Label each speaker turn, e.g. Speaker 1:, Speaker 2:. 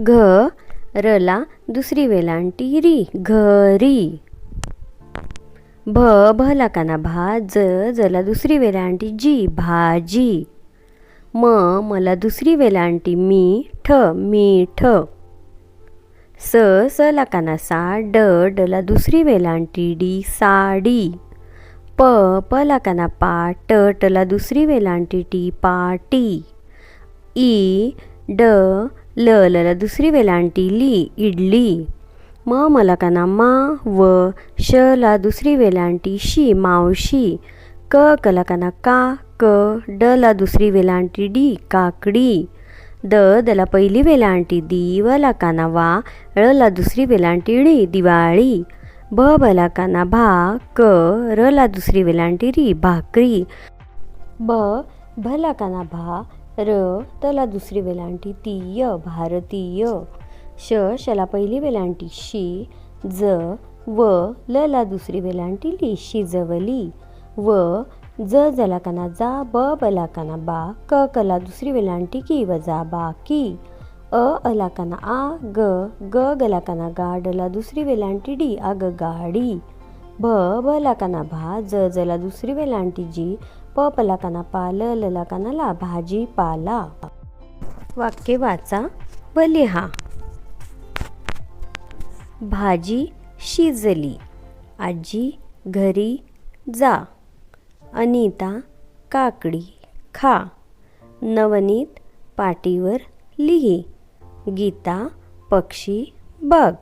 Speaker 1: घ रला दुसरी वेलांटी री घरी. भ भला काना भा ज जला दुसरी वेलांटी जी भाजी. म मला दुसरी वेलांटी मी ठ मीठ. स स लाकाना सा ड डला दुसरी वेलांटी डी साडी. प प काना पा ट टला दुसरी वेलांटी टी पाटी. ई ड ल लला दुसरी वेलांटी ली इडली. म मलकाना मा व श ला दुसरी वेलांटी शी मावशी. क कलाकाना का क ड ला दुसरी वेलांटी डी काकडी. द दला पहिली वेलांटी दी व ला काना वा ळ ला दुसरी वेलांटी डी दिवाळी. भ बलाकाना भा क र ला दुसरी वेलांटी री भाकरी. ब भलाकाना भा र तला दुसरी वेलांटी तीय भारतीय. श शला पहिली वेलांटी शी. ज व ल ला दुसरी वेलांटी ली शिजवली व ज जलाकाना जा ब बलाकाना बा. क कला दुसरी वेलांटी की वजा बा की. अ अलाकाना आ ग ग गलाकाना गा डला दुसरी वेलांटी डी आग गाडी. भ भला लाकाना भा ज जला दुसरी वेलांटी जी प पलाकाना पा ल ललाकाना ला भाजी पाला वाक्य वाचा व लिहा. भाजी शिजली. आजी घरी जा. अनिता काकडी खा. नवनीत पाटीवर लिही. गीता पक्षी बघ.